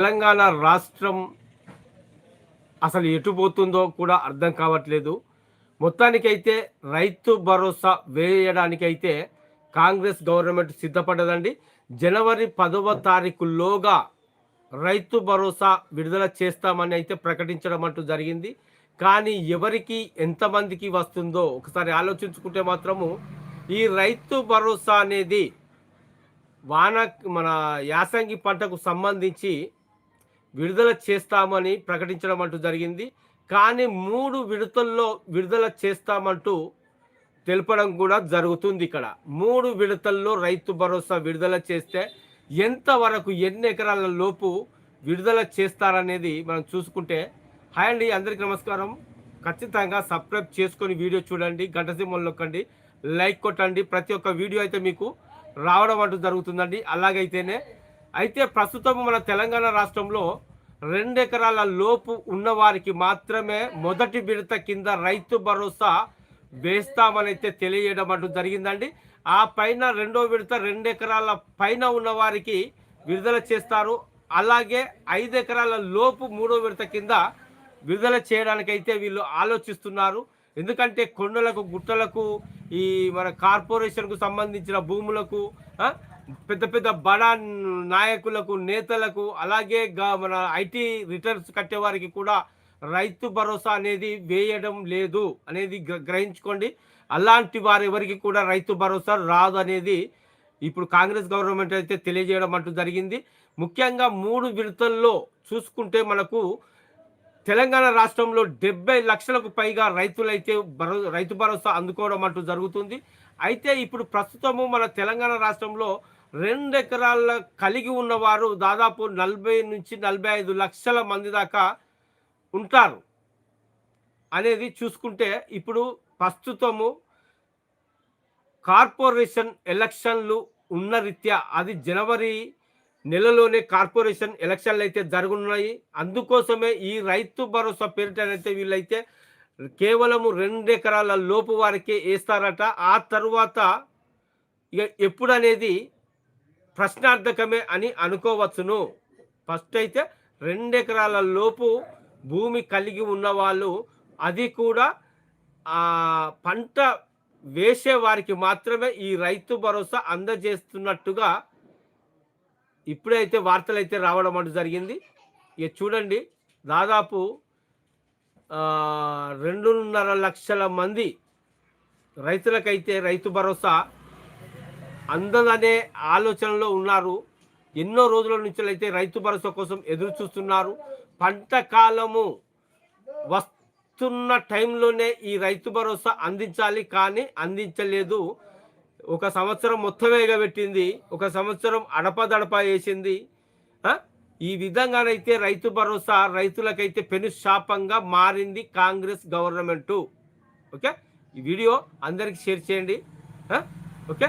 తెలంగాణ రాష్ట్రం అసలు ఎటు పోతుందో కూడా అర్థం కావట్లేదు. మొత్తానికైతే రైతు భరోసా వేయడానికైతే కాంగ్రెస్ గవర్నమెంట్ సిద్ధపడ్డదండి జనవరి పదవ తారీఖులోగా రైతు భరోసా విడుదల చేస్తామని అయితే ప్రకటించడం అంటూ జరిగింది. కానీ ఎవరికి ఎంతమందికి వస్తుందో ఒకసారి ఆలోచించుకుంటే మాత్రము ఈ రైతు భరోసా అనేది వాన మన యాసంగి పంటకు సంబంధించి విడుదల చేస్తామని ప్రకటించడం అంటూ జరిగింది. కానీ మూడు విడతల్లో విడుదల చేస్తామంటూ తెలపడం కూడా జరుగుతుంది ఇక్కడ. మూడు విడతల్లో రైతు భరోసా విడుదల చేస్తే ఎంతవరకు ఎన్ని ఎకరాల లోపు విడుదల చేస్తారనేది మనం చూసుకుంటే హాయ్ అండి అందరికీ నమస్కారం. ఖచ్చితంగా సబ్స్క్రైబ్ చేసుకొని వీడియో చూడండి గంట సింబల్ నొక్కండి లైక్ కొట్టండి. ప్రతి ఒక్క వీడియో అయితే మీకు రావడం అంటూ జరుగుతుందండి. అలాగైతేనే అయితే ప్రస్తుతం మన తెలంగాణ రాష్ట్రంలో రెండు ఎకరాల లోపు ఉన్నవారికి మాత్రమే మొదటి విడత కింద రైతు భరోసా వేస్తామనైతే అయితే తెలియజేయడం అంటూ జరిగిందండి. ఆ పైన రెండో విడత రెండు ఎకరాల పైన ఉన్నవారికి విడుదల చేస్తారు. అలాగే ఐదు ఎకరాల లోపు మూడో విడత కింద విడుదల చేయడానికైతే వీళ్ళు ఆలోచిస్తున్నారు. ఎందుకంటే కొండలకు గుట్టలకు ఈ మన కార్పొరేషన్కు సంబంధించిన భూములకు పెద్ద పెద్ద బడా నాయకులకు నేతలకు అలాగే గా- మన ఐటీ రిటర్న్స్ కట్టేవారికి కూడా రైతు భరోసా అనేది వేయడం లేదు అనేది గ్ర- గ్రహించుకోండి. అలాంటి వారెవరికి కూడా రైతు భరోసా రాదు అనేది ఇప్పుడు కాంగ్రెస్ గవర్నమెంట్ అయితే తెలియజేయడం అంటూ జరిగింది. ముఖ్యంగా మూడు విడతల్లో చూసుకుంటే మనకు తెలంగాణ రాష్ట్రంలో డెబ్బై లక్షలకు పైగా రైతులైతే భరో రైతు భరోసా అందుకోవడం అంటూ జరుగుతుంది. అయితే ఇప్పుడు ప్రస్తుతము మన తెలంగాణ రాష్ట్రంలో రెండు ఎకరాల కలిగి ఉన్నవారు దాదాపు నలభై నుంచి నలభై ఐదు లక్షల మంది దాకా ఉంటారు అనేది చూసుకుంటే ఇప్పుడు ప్రస్తుతము కార్పొరేషన్ ఎలక్షన్లు ఉన్న రీత్యా అది జనవరి నెలలోనే కార్పొరేషన్ ఎలక్షన్లు అయితే జరుగున్నాయి. అందుకోసమే ఈ రైతు భరోసా పేరిటనైతే వీళ్ళైతే కేవలము రెండు ఎకరాల లోపు వారికే వేస్తారట. ఆ తరువాత ఇక ఎప్పుడనేది ప్రశ్నార్థకమే అని అనుకోవచ్చును. ఫస్ట్ అయితే రెండెకరాల లోపు భూమి కలిగి ఉన్న వాళ్ళు అది కూడా పంట వేసే వారికి మాత్రమే ఈ రైతు భరోసా అందజేస్తున్నట్టుగా ఇప్పుడైతే వార్తలు అయితే రావడం అంటూ జరిగింది. ఇక చూడండి దాదాపు రెండున్నర లక్షల మంది రైతులకైతే రైతు భరోసా అందదనే ఆలోచనలో ఉన్నారు. ఎన్నో రోజుల నుంచి అయితే రైతు భరోసా కోసం ఎదురు చూస్తున్నారు. పంట కాలము వస్తున్న టైంలోనే ఈ రైతు భరోసా అందించాలి కానీ అందించలేదు. ఒక సంవత్సరం మొత్తం ఎగబెట్టింది. ఒక సంవత్సరం అడపదడప వేసింది. ఈ విధంగానైతే రైతు భరోసా రైతులకైతే పెను శాపంగా మారింది కాంగ్రెస్ గవర్నమెంటు. ఓకే? ఈ వీడియో అందరికి షేర్ చేయండి. ఓకే?